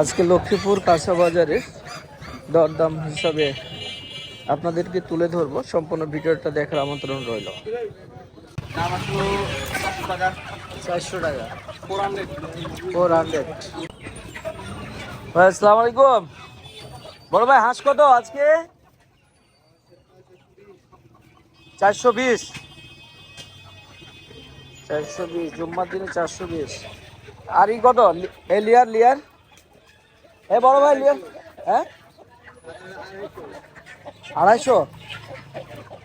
আজকে লক্ষ্মীপুর কাঁচা বাজারের দরদাম হিসাবে আপনাদেরকে তুলে ধরবো। সম্পূর্ণ ভিডিওটা দেখার আমন্ত্রণ রইল। চারশো টাকা। ভাই, আসসালামু আলাইকুম। বড় ভাই, হাঁস কত আজকে? চারশো বিশ। চারশো বিশ, জুম্মার দিনে চারশো বিশ। আর ই কত? লি- এ লিয়ার লিয়ার? এ বড় ভাই, লিয়ার। হ্যাঁ? আড়াইশো?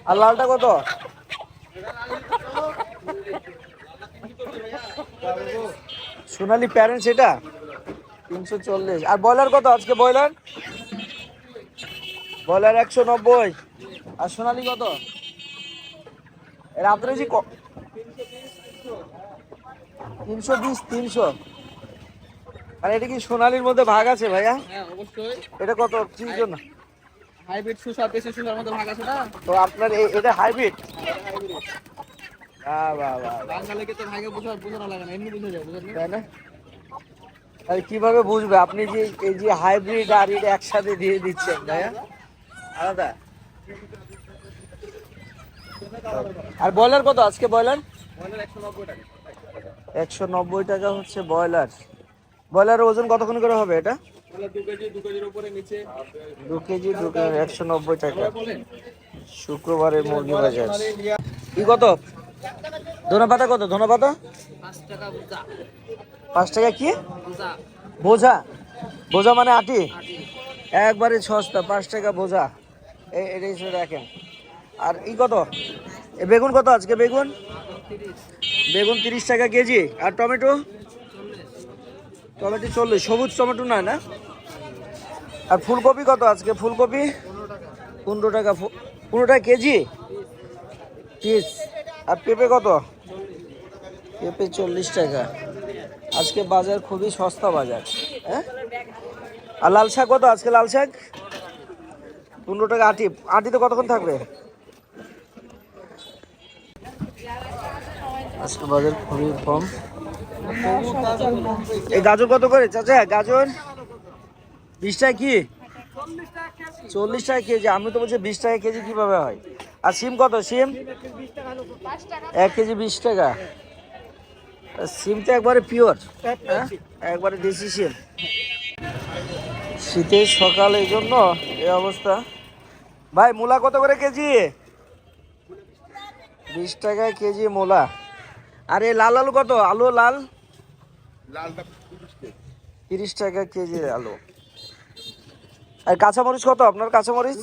আর লালটা কত? সোনালি প্যারেন্টস এটা? তিনশো চল্লিশ। আর ব্রয়লার কত? আজকে ব্রয়লার? ব্রয়লার একশো নব্বই। আর সোনালি কত? আপনার যে তিনশো বিশ তিনশো। আর এটা কি সোনালির মধ্যে ভাগ আছে ভাইয়া? হ্যাঁ অবশ্যই। এটা কত? কি জন্য হাইব্রিড সুসার দেশি সুসার মধ্যে ভাগ আছে না? তো আপনার এটা হাইব্রিড? বাহ বাহ বাহ বাঙালিকে তো ভাগে বোঝা বোঝানো লাগে না এমনি বুঝে যায় বুঝলেন তাই না? তাহলে কীভাবে বুঝবে? আপনি যে এই যে হাইব্রিড আর এটা একসাথে দিয়ে দিচ্ছেন ভাইয়া। আলাদা। আর ব্রয়লার কত? আজকে ব্রয়লার একশো নব্বই টাকা। একশো নব্বই টাকা হচ্ছে ব্রয়লার। ব্রয়লারের ওজন কতক্ষণ করে হবে এটা? দু কেজি দু কেজি একশো নব্বই টাকা। বলেন। শুক্রবারের মুরগি বাজার। কি কত? ধনে পাতা কত? ধনে পাতা পাঁচ টাকা কি? বোঝা বোঝা মানে আটি? একবারে সস্তা পাঁচ টাকা বোঝা এই এটা হিসেবে রাখেন আর এই কত? এ বেগুন কত আজকে? বেগুন? বেগুন তিরিশ টাকা কেজি। আর টমেটো? টমেটো চল্লিশ। সবুজ টমেটো না না? আর ফুলকপি কত আজকে? ফুলকপি? পনেরো টাকা। পনেরো টাকা কেজি? পিস। আর পেঁপে কত? পেঁপে চল্লিশ টাকা। আজকে বাজার খুবই সস্তা বাজার। হ্যাঁ? আর লাল শাক কত? আজকে লাল শাক? পনেরো টাকা আটি। আটিতে কতক্ষণ থাকবে? আজকে বাজার খুবই কম। এই গাজর কত করে, চাচা? গাজর? বিশ টাকা কি? চল্লিশ টাকা কেজি। আমি তো বলছি বিশ টাকা কেজি কীভাবে হয়? আর সিম কত? সিম? এক কেজি বিশ টাকা। সিম তো একবারে পিওর। একবারে দেশি সিম। শীতের সকাল এই জন্য এই অবস্থা। ভাই, মূলা কত করে কেজি? বিশ টাকা কেজি মূলা। আর এই লাল আলু কত? আলু লাল? তিরিশ টাকা কেজি আলু। আর কাঁচামরিচ কত? আপনার কাঁচামরিচ?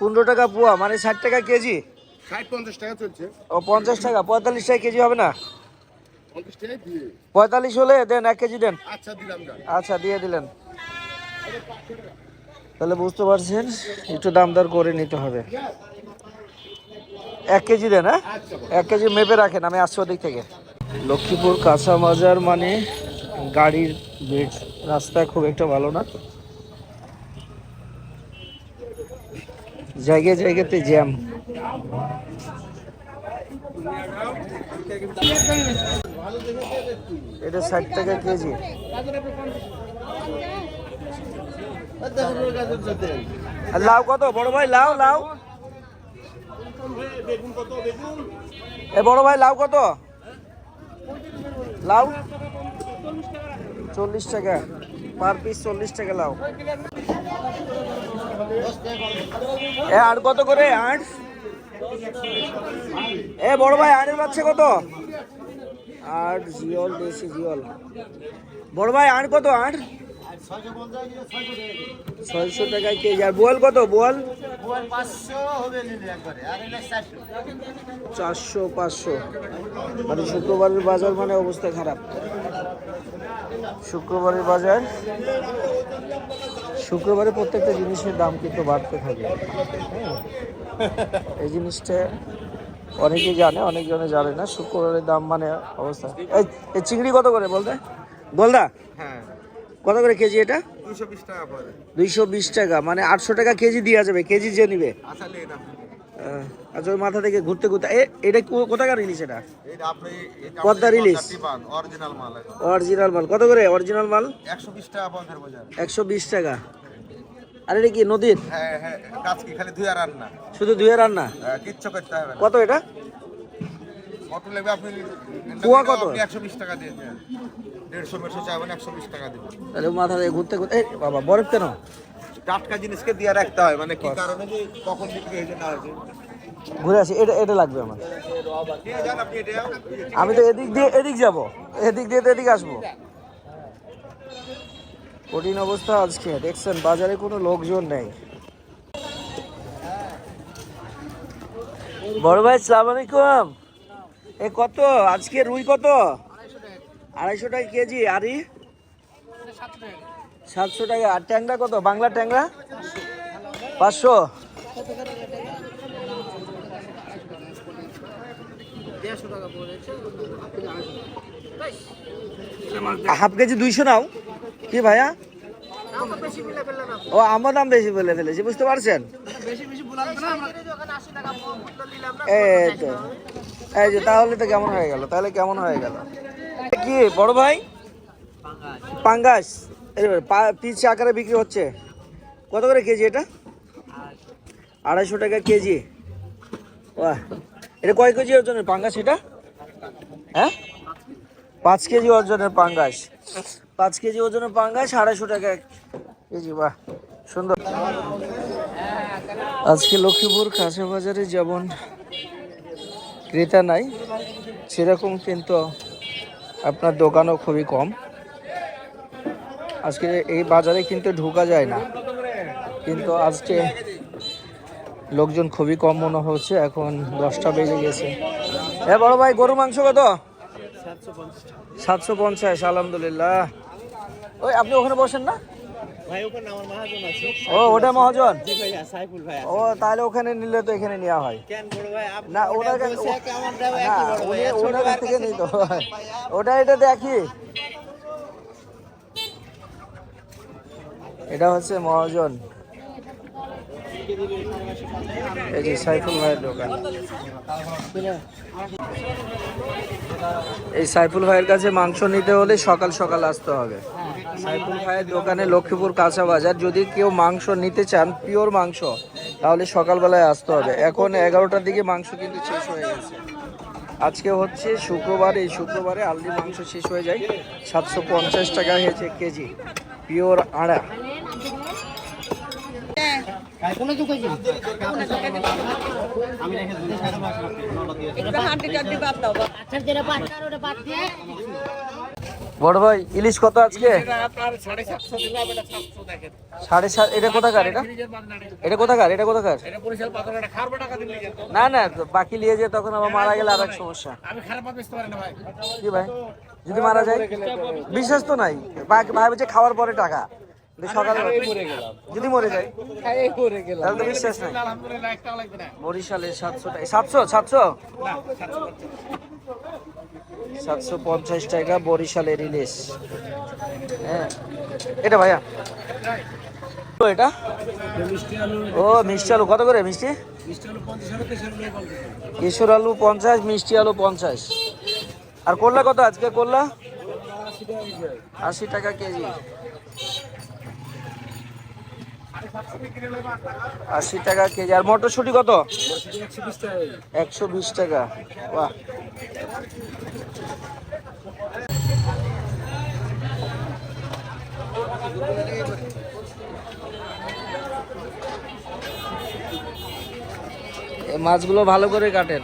পনেরো টাকা পোয়া। মানে ষাট টাকা কেজি? পঞ্চাশ টাকা ও পঞ্চাশ টাকা পঁয়তাল্লিশ টাকা কেজি হবে না? পঁয়তাল্লিশ হলে দেন এক কেজি দেন। আচ্ছা আচ্ছা দিয়ে দিলেন। তাহলে বুঝতে পারছেন একটু দাম দর করে নিতে হবে। এক কেজি দেন হ্যাঁ? এক কেজি মেপে রাখেন আমি আসছি ওদিক থেকে। লক্ষ্মীপুর কাঁচা বাজার মানে গাড়ির ভিড়। রাস্তা খুব একটা ভালো না। জায়গায় জায়গাতে জ্যাম। এটা ষাট টাকা কেজি। লাউ কত? বড় ভাই লাউ লাউ। এ বড় ভাই, লাউ কত? লাউ? চল্লিশ টাকা। পার পিস চল্লিশ টাকা লাউ। এ, আর কত করে? আট? এ, বড় ভাই, আটের বাচ্চা কত? আট, জিওল, দেশি জিওল। বড় ভাই, আট কত? আট? ছয়শো টাকায় কেজি আর বোয়াল কত? বোয়াল? চারশো, পাঁচশো। মানে শুক্রবারের বাজার মানে অবস্থা খারাপ। শুক্রবারের বাজার? শুক্রবারে প্রত্যেকটা জিনিসের দাম কিন্তু বাড়তে থাকে। এই জিনিসটা অনেকে জানে অনেকজনে জানে না। শুক্রবারের দাম মানে অবস্থা। এই চিংড়ি কত করে বলতে? গোলদা হ্যাঁ। কত করে কেজি এটা? টাকা দুইশো বিশ টাকা মানে আটশো টাকা কেজি দেওয়া যাবে কেজি যে নিবে। আচ্ছা ওই মাথা থেকে ঘুরতে ঘুরতে এ এটা কোথাকার ইলিশ এটা? পদ্মার ইলিশ অরিজিনাল মাল কত করে অরিজিনাল মাল? একশো বিশ টাকা একশো বিশ টাকা। আর এটা কি নদীর? হ্যাঁ হ্যাঁ শুধু ধুয়ে রান্না হ্যাঁ, কিচ্ছু করতে হবে কত এটা? কত নেবে আপনি পোয়া কত? একশো বিশ টাকা দিয়ে দেড়শো মেড়শো চাইবেন একশো বিশ টাকা দেবেন। তাহলে মাথা থেকে ঘুরতে ঘুরতে এই বাবা বরফ কেন? টাটকা জিনিসকে দিয়ে রাখতে হয় মানে কি কারণে যে কখন বিক্রি হয়েছে না হয়েছে ঘুরে আসি এটা এটা লাগবে আমার। আমি তো এদিক দিয়ে এদিক যাব। এদিক দিয়ে তো এদিক আসব। কঠিন অবস্থা আজকে দেখছেন বাজারে কোনো লোকজন নেই। বড় ভাই সালাম আলাইকুম। এ, কত? আজকে রুই কত? আড়াইশো টাকা কেজি। আরি সাতশো টাকা। আর ট্যাংরা কত? বাংলা ট্যাংরা? পাঁচশো। হাফ কেজি দুইশো নাও। কি ভাইয়া? ও, আমার দাম বেশি বলে ফেলেছি, বুঝতে পারছেন? এই তো। এই যে, তাহলে তো কেমন হয়ে গেল, তাহলে কেমন হয়ে গেল? কি, বড় ভাই? পাঙ্গাস। পিস আকারে বিক্রি হচ্ছে। কত করে কেজি এটা? আড়াইশো টাকা কেজি। বাহ। এটা কয় কেজি ওজনের পাঙ্গাস এটা? হ্যাঁ? পাঁচ কেজি ওজনের পাঙ্গাস। পাঁচ কেজি ওজনের পাঙ্গাস, আড়াইশো টাকা কেজি, বাহ, সুন্দর। আজকে লক্ষ্মীপুর কাঁচা বাজারে যেমন ক্রেতা নাই, সেরকম কিন্তু আপনার দোকানও খুবই কম। আজকে এই বাজারে কিন্তু ঢোকা যায় না। কিন্তু আজকে লোকজন খুবই কম মনে হচ্ছে, এখন দশটা বেজে গেছে। হ্যাঁ বড় ভাই গরু মাংস কত? সাতশো পঞ্চাশ আলহামদুলিল্লাহ। ওই আপনি ওখানে বসেন না? ও ওটা মহাজন? ও তাহলে ওখানে নিলে তো এখানে নেওয়া হয়। না ওনার ওনার থেকে নিত ওটা এটা দেখি। এটা হচ্ছে মহাজন। এই যে সাইফুল ভাইয়ের দোকান। এই সাইফুল ভাইয়ের কাছে মাংস নিতে হলে সকাল সকাল আসতে হবে। সাইফুল ভাইয়ের দোকানে লক্ষ্মীপুর কাঁচা বাজার। যদি কেউ মাংস নিতে চান, পিওর মাংস, তাহলে সকালবেলায় আসতে হবে। এখন এগারোটার দিকে মাংস কিন্তু শেষ হয়ে গেছে। আজকে হচ্ছে শুক্রবার। এই শুক্রবারে আলদি মাংস শেষ হয়ে যায়। সাতশো পঞ্চাশ টাকা হয়েছে কেজি। পিওর আড়া। বড় ভাই ইলিশ কত আজকে? সাড়ে সাত এটা কোথাকার এটা? এটা কোথাকার এটা কোথাকার? না না বাকি নিয়ে যে তখন আবার মারা গেলে আর এক সমস্যা কি ভাই? যদি মারা যায়? বিশ্বাস তো নাই। বাকি ভাই বলছে খাওয়ার পরে টাকা। যদি মরে যায়? তাহলে তো বিশ্বাস নাই। বরিশালে সাতশো টাকা সাতশো সাতশো? সাতশো পঞ্চাশ। টাকা বরিশালের ইলিশ। হ্যাঁ। এটা ভাইয়া? এটা? ও মিষ্টি আলু। কত করে মিষ্টি? কেশর আলু পঞ্চাশ মিষ্টি আলু পঞ্চাশ। আর করলা কত আজকে? করলা আশি টাকা কেজি। আশি টাকা কেজি। আর মটরশুঁটি কত? একশো বিশ টাকা। বাহ। মাছগুলো ভালো করে কাটেন।